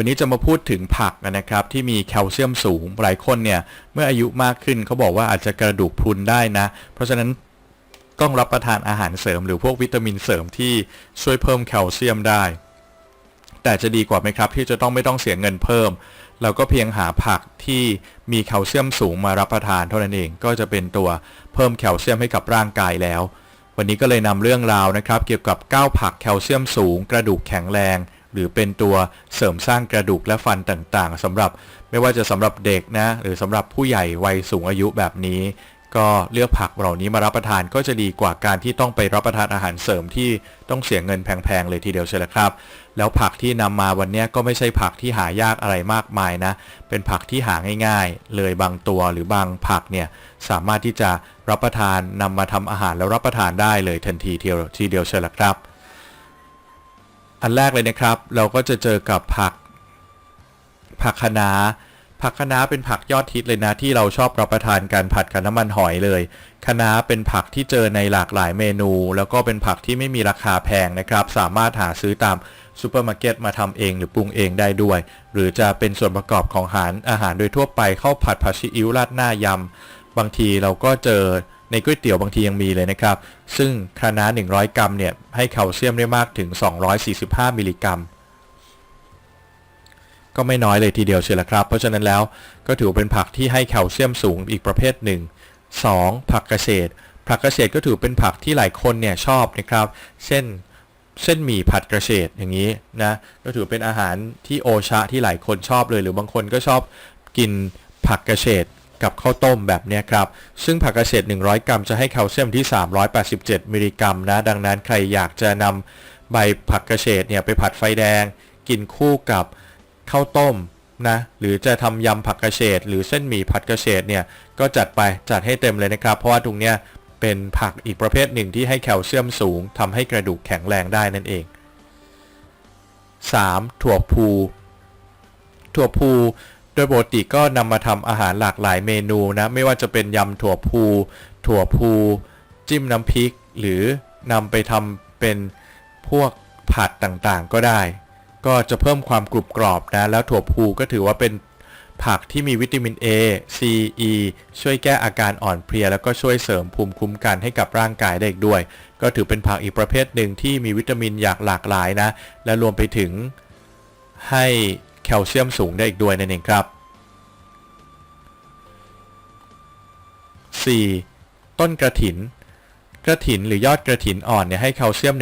วันนี้จะมาพูดถึงผักนะครับที่มีแคลเซียมสูง หลายคนเนี่ยเมื่ออายุมากขึ้นเขาบอกว่าอาจจะกระดูกพรุนได้นะ เพราะฉะนั้นต้องรับประทานอาหารเสริม หรือพวกวิตามินเสริมที่ช่วยเพิ่มแคลเซียมได้ แต่จะดีกว่าไหมครับ ที่จะต้องไม่ต้องเสียเงินเพิ่ม เราก็เพียงหาผักที่มีแคลเซียมสูงมารับประทานเท่านั้นเองก็จะเป็นตัวเพิ่มแคลเซียมให้กับร่างกายแล้ว วันนี้ก็เลยนำเรื่องราวนะครับ เกี่ยวกับ9ผักแคลเซียมสูง กระดูกแข็งแรง หรือเป็นตัวเสริมสร้างกระดูกและฟันต่างๆสำหรับไม่ว่าจะสำหรับเด็กนะ หรือสำหรับผู้ใหญ่วัยสูงอายุแบบนี้ ก็เลือกผักเหล่านี้มารับประทานก็จะดีกว่าการที่ต้องไปรับประทานอาหารเสริมที่ต้องเสียเงินแพงๆเลยทีเดียวใช่ไหมครับ แล้วผักที่นำมาวันนี้ก็ไม่ใช่ผักที่หายากอะไรมากมายนะ เป็นผักที่หาง่าย ๆ เลยบางตัวหรือบางผักเนี่ยสามารถที่จะรับประทานนำมาทำอาหารแล้วรับประทานได้เลยทันทีเดียวทีเดียวใช่ไหมครับ อันแรกเลยนะครับ เราก็จะเจอกับผัก ผักคะน้าผักคะน้าเป็นผักยอดฮิตเลยนะที่เราชอบรับประทานการผัดกับน้ำมันหอยเลยคะน้าเป็นผักที่เจอในหลากหลายเมนู แล้วก็เป็นผักที่ไม่มีราคาแพงนะครับ สามารถหาซื้อตามซูเปอร์มาร์เก็ตมาทำเองหรือปรุงเองได้ด้วย หรือจะเป็นส่วนประกอบของอาหารอาหารโดยทั่วไปข้าวผัดผัดซีอิ๊วราดหน้ายำบางทีเราก็เจอ ในก๋วยเตี๋ยวบางทียังมีเลยนะครับ ซึ่งคะน้า 100 กรัมเนี่ยให้แคลเซียมได้มากถึง 245 มิลลิกรัม ก็ไม่น้อยเลยทีเดียวเชียวละครับ เพราะฉะนั้นแล้วก็ถือเป็นผักที่ให้แคลเซียมสูงอีกประเภทหนึ่ง 2. ผักเกษตร ผักเกษตรก็ถือเป็นผักที่หลายคนเนี่ยชอบนะครับ เช่นเส้นหมี่ผัดเกษตรอย่างนี้นะก็ถือเป็นอาหารที่โอชะที่หลายคนชอบเลย หรือบางคนก็ชอบกินผักเกษตร กับข้าวต้มแบบนี้ครับ ซึ่งผักเกษตร100 กรัมจะให้แคลเซียมที่ 387 มิลลิกรัมนะ ดังนั้นใครอยากจะนำใบผักเกษตรเนี่ยไปผัดไฟแดง กินคู่กับข้าวต้มนะ หรือจะทำยำผักเกษตรหรือเส้นหมี่ผัดเกษตรเนี่ย ก็จัดไปจัดให้เต็มเลยนะครับ เพราะว่าตรงเนี้ยเป็นผักอีกประเภทหนึ่งที่ให้แคลเซียมสูงทำให้กระดูกแข็งแรงได้นั่นเอง 3. ถั่วพูถั่วพู ดยปกติก็นำมาทำอาหารหลากหลายเมนูนะ ไม่ว่าจะเป็นยำถั่วพู ถั่วพูจิ้มน้ำพริก หรือนำไปทำเป็นพวกผัดต่างๆก็ได้ ก็จะเพิ่มความกรุบกรอบนะ แล้วถั่วพูก็ถือว่าเป็นผักที่มีวิตามิน A C E ช่วยแก้อาการอ่อนเพลีย แล้วก็ช่วยเสริมภูมิคุ้มกันให้กับร่างกายได้อีกด้วย ก็ถือเป็นผักอีกประเภทหนึ่งที่มีวิตามินอย่างหลากหลายนะ และรวมไปถึงให้ แคลเซียมสูงได้อีกด้วยนั่นเองครับ 4. ต้นกระถิน กระถินหรือยอดกระถินอ่อนเนี่ยให้แคลเซียม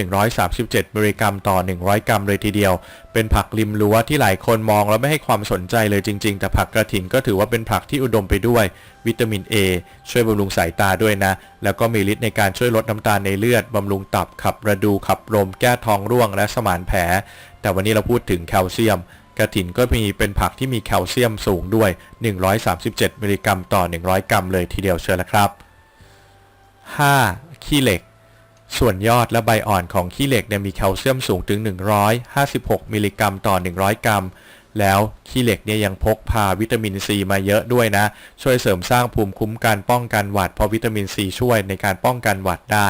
137 มิลลิกรัมต่อ 100 กรัมเลยทีเดียว เป็นผักริมรั้วที่หลายคนมองแล้วไม่ให้ความสนใจเลยจริง ๆ แต่ผักกระถินก็ถือว่าเป็นผักที่อุดมไปด้วย วิตามิน A ช่วยบำรุงสายตาด้วยนะ แล้วก็มีฤทธิ์ในการช่วยลดน้ำตาลในเลือดบำรุงตับขับระดูขับลมแก้ท้องร่วงและสมานแผล แต่วันนี้เราพูดถึงแคลเซียม กระถินก็มีเป็นผักที่มีแคลเซียมสูงด้วย 137 มิลลิกรัมต่อ 100 กรัมเลยทีเดียวเชียวละครับ 5. ขี้เหล็ก ส่วนยอดและใบอ่อนของขี้เหล็กเนี่ยมีแคลเซียมสูงถึง 156 มิลลิกรัมต่อ 100 กรัม แล้วขี้เหล็กเนี่ยยังพกพาวิตามินซีมาเยอะด้วยนะ ช่วยเสริมสร้างภูมิคุ้มกันป้องกันหวัด เพราะวิตามินซีช่วยในการป้องกันหวัดได้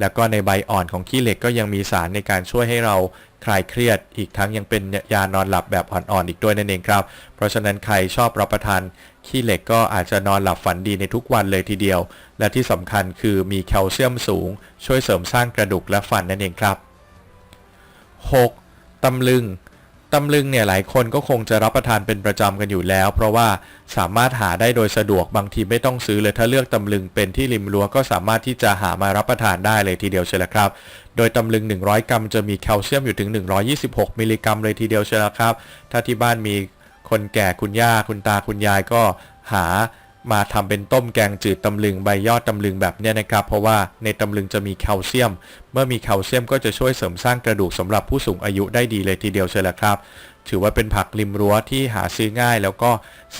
แล้วก็ในใบอ่อนของขี้เหล็กก็ยังมีสารในการช่วยให้เราคลายเครียด อีกทั้งยังเป็นยานอนหลับแบบอ่อนๆอีกด้วยนั่นเองครับ เพราะฉะนั้นใครชอบรับประทานขี้เหล็กก็อาจจะนอนหลับฝันดีในทุกวันเลยทีเดียว และที่สำคัญคือมีแคลเซียมสูง ช่วยเสริมสร้างกระดูกและฟันนั่นเองครับ 6. ตำลึง ตำลึงเนี่ยหลายคนก็คงจะรับประทานเป็นประจำกันอยู่แล้ว เพราะว่าสามารถหาได้โดยสะดวกบางทีไม่ต้องซื้อเลยถ้าเลือกตำลึงเป็นที่ริมรั้วก็สามารถที่จะหามารับประทานได้เลยทีเดียวเชียวละครับ โดยตำลึง 100 กรัมจะมีแคลเซียมอยู่ถึง 126 มิลลิกรัมเลยทีเดียวเชียวละครับ ถ้าที่บ้านมีคนแก่คุณย่าคุณตาคุณยายก็หา มาทำเป็นต้มแกงจืดตำลึงใบยอดตำลึงแบบเนี้ยนะครับ เพราะว่าในตำลึงจะมีแคลเซียม เมื่อมีแคลเซียมก็จะช่วยเสริมสร้างกระดูกสำหรับผู้สูงอายุได้ดีเลยทีเดียวเชียวละครับ ถือว่าเป็นผักริมรั้วที่หาซื้อง่าย แล้วก็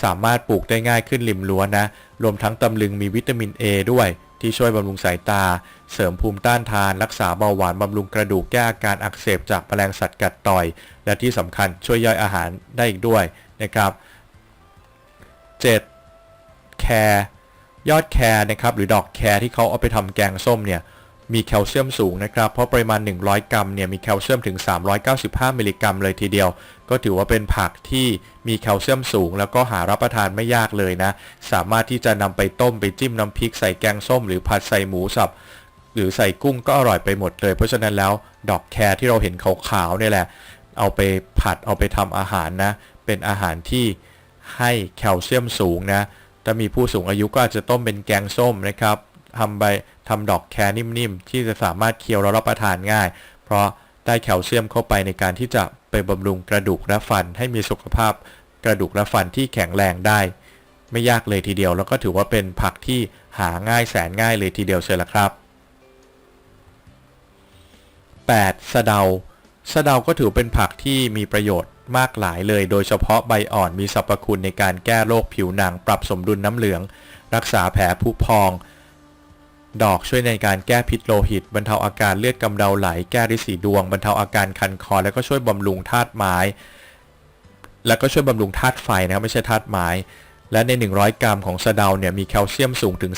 สามารถปลูกได้ง่ายขึ้นริมรั้วนะ รวมทั้งตำลึงมีวิตามิน A ด้วยที่ช่วยบำรุงสายตา เสริมภูมิต้านทาน รักษาเบาหวาน บำรุงกระดูกแก้อาการอักเสบจากแมลงสัตว์กัดต่อย และที่สำคัญช่วยย่อยอาหารได้อีกด้วยนะครับ 7. แครยอดแครนะครับหรือดอกแครที่เขาเอาไปทำแกงส้มเนี่ยมีแคลเซียมสูงนะครับ เพราะปริมาณ 100 กรัมเนี่ยมีแคลเซียมถึง 395 มิลลิกรัมเลยทีเดียว ก็ถือว่าเป็นผักที่มีแคลเซียมสูง แล้วก็หารับประทานไม่ยากเลยนะ สามารถที่จะนำไปต้มไปจิ้มน้ำพริกใส่แกงส้ม หรือผัดใส่หมูสับ หรือใส่กุ้งก็อร่อยไปหมดเลย เพราะฉะนั้นแล้วดอกแครที่เราเห็นขาวๆเนี่ยแหละ เอาไปผัดเอาไปทำอาหารนะ เป็นอาหารที่ให้แคลเซียมสูงนะ ถ้ามีผู้สูงอายุก็อาจจะต้มเป็นแกงส้มนะครับทำใบทำดอกแครนิ่มๆ ที่จะสามารถเคี้ยวแล้วรับประทานง่าย เพราะได้แคลเซียมเข้าไปในการที่จะไปบำรุงกระดูกและฟัน ให้มีสุขภาพกระดูกและฟันที่แข็งแรงได้ ไม่ยากเลยทีเดียว แล้วก็ถือว่าเป็นผักที่หาง่ายแสนง่ายเลยทีเดียวเชียวละครับ 8. สะเดาสะเดาก็ถือเป็นผักที่มีประโยชน์ มากหลายเลย โดยเฉพาะใบอ่อนมีสรรพคุณในการแก้โรคผิวหนัง ปรับสมดุลน้ำเหลือง รักษาแผลผุพอง ดอกช่วยในการแก้พิษโลหิต บรรเทาอาการเลือดกำเดาไหล แก้ริดสีดวง บรรเทาอาการคันคอ แล้วก็ช่วยบำรุงธาตุไม้ แล้วก็ช่วยบำรุงธาตุไฟนะครับไม่ใช่ธาตุไม้ และใน 100 กรัมของสะเดาเนี่ยมีแคลเซียมสูงถึง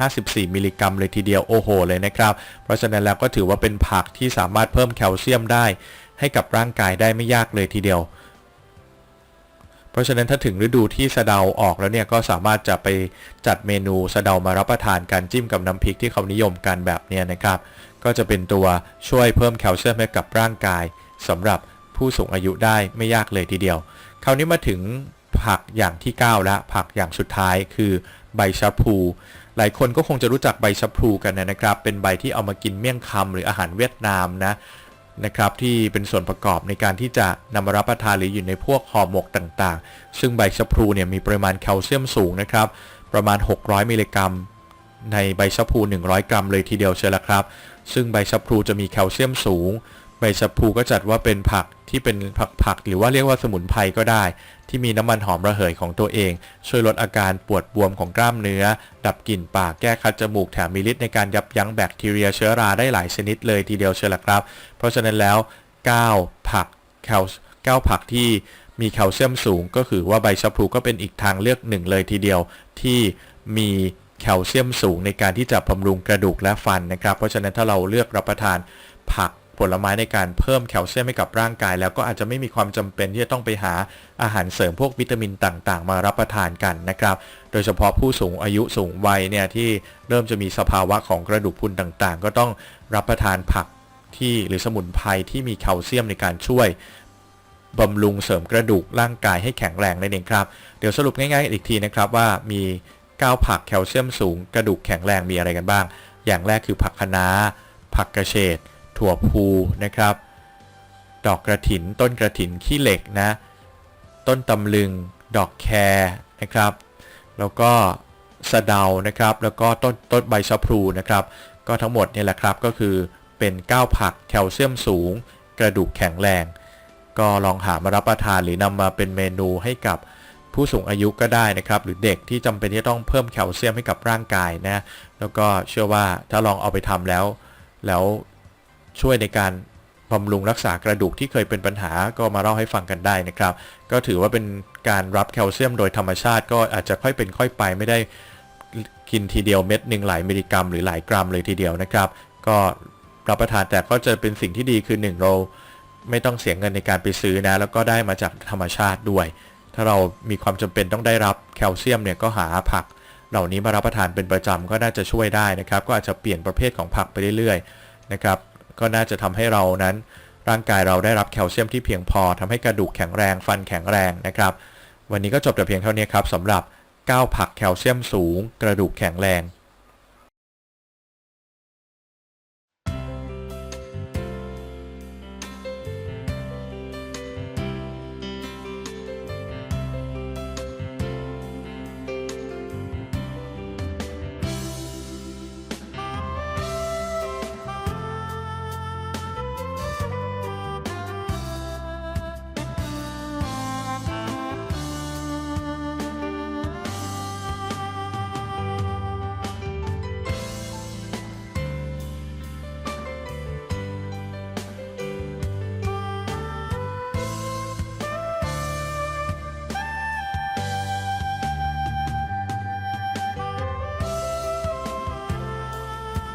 354 มิลลิกรัมเลยทีเดียวโอโหเลยนะครับ เพราะฉะนั้นแล้วก็ถือว่าเป็นผักที่สามารถเพิ่มแคลเซียมได้ ให้กับร่างกายได้ไม่ยากเลยทีเดียว เพราะฉะนั้นถ้าถึงฤดูที่สะเดาออกแล้วเนี่ยก็สามารถจะไปจัดเมนูสะเดามารับประทานกันจิ้มกับน้ำพริกที่เขานิยมกันแบบเนี้ยนะครับ ก็จะเป็นตัวช่วยเพิ่มแคลเซียมให้กับร่างกายสำหรับผู้สูงอายุได้ไม่ยากเลยทีเดียว คราวนี้มาถึงผักอย่างที่ 9 แล้วผักอย่างสุดท้ายคือใบชะพลูหลายคนก็คงจะรู้จักใบชะพลูกันนะครับ เป็นใบที่เอามากินเมี่ยงคำหรืออาหารเวียดนามนะ นะครับที่เป็นส่วนประกอบในการที่จะนำมารับประทานหรืออยู่ในพวกห่อหมกต่างๆ ซึ่งใบชะพลูเนี่ยมีปริมาณแคลเซียมสูงนะครับ ประมาณ 600 มิลลิกรัม ในใบชะพลู 100 กรัมเลยทีเดียวเชียวละครับ ซึ่งใบชะพลูจะมีแคลเซียมสูง บชะพูก็จัดว่าเป็นผักที่เป็นผักผักหรือว่าเรียกว่าสมุนไพรก็ได้ ที่มีน้ำมันหอมระเหยของตัวเอง ช่วยลดอาการปวดบวมของกล้ามเนื้อ ดับกลิ่นปากแก้คัดจมูกแถมมีฤทธิ์ในการยับยั้งแบคทีเรียเชื้อราได้หลายชนิดเลยทีเดียวเชียวละครับ เพราะฉะนั้นแล้ว 9 ผักแคล9ผักที่มีแคลเซียมสูง ก็คือว่าใบชะพลูก็เป็นอีกทางเลือกหนึ่งเลยทีเดียวที่มีแคลเซียมสูงในการที่จะบำรุงกระดูกและฟันนะครับ เพราะฉะนั้นถ้าเราเลือกรับประทานผัก ผลไม้ในการเพิ่มแคลเซียมให้กับร่างกาย แล้วก็อาจจะไม่มีความจำเป็นที่จะต้องไปหาอาหารเสริมพวกวิตามินต่างๆ มารับประทานกันนะครับ โดยเฉพาะผู้สูงอายุสูงวัยเนี่ยที่เริ่มจะมีสภาวะของกระดูกพุนต่างๆ ก็ต้องรับประทานผักที่หรือสมุนไพรที่มีแคลเซียมในการช่วยบำรุงเสริมกระดูกร่างกายให้แข็งแรงนั่นเองครับ เดี๋ยวสรุปง่ายๆอีกทีนะครับว่ามี9ผักแคลเซียมสูง กระดูกแข็งแรงมีอะไรกันบ้าง อย่างแรกคือผักคะน้าผักกระเฉด ถั่วพูนะครับ ดอกกระถิน ต้นกระถินขี้เหล็กนะ ต้นตำลึง ดอกแครนะครับ แล้วก็สะเดานะครับ แล้วก็ต้นต้นใบชะพลูนะครับ ก็ทั้งหมดนี่แหละครับก็คือเป็น9ผักแคลเซียมสูง กระดูกแข็งแรง ก็ลองหามารับประทานหรือนำมาเป็นเมนูให้กับผู้สูงอายุก็ได้นะครับ หรือเด็กที่จำเป็นที่จะต้องเพิ่มแคลเซียมให้กับร่างกายนะ แล้วก็เชื่อว่าถ้าลองเอาไปทำแล้ว แล้ว ช่วยในการบำรุงรักษากระดูกที่เคยเป็นปัญหาก็มาเล่าให้ฟังกันได้นะครับ ก็ถือว่าเป็นการรับแคลเซียมโดยธรรมชาติก็อาจจะค่อยเป็นค่อยไปไม่ได้กินทีเดียวเม็ดหนึ่งหลายมิลลิกรัมหรือหลายกรัมเลยทีเดียวนะครับ ก็รับประทานแต่ก็จะเป็นสิ่งที่ดีคือหนึ่งเราไม่ต้องเสียเงินในการไปซื้อนะ แล้วก็ได้มาจากธรรมชาติด้วย ถ้าเรามีความจำเป็นต้องได้รับแคลเซียมเนี่ยก็หาผัก เหล่านี้มารับประทานเป็นประจำก็น่าจะช่วยได้นะครับ ก็อาจจะเปลี่ยนประเภทของผักไปเรื่อยๆนะครับ ก็น่าจะทำให้เรานั้น ร่างกายเราได้รับแคลเซียมที่เพียงพอทำให้กระดูกแข็งแรงฟันแข็งแรงนะครับ วันนี้ก็จบแต่เพียงเท่านี้ครับสำหรับ 9 ผักแคลเซียมสูง กระดูกแข็งแรง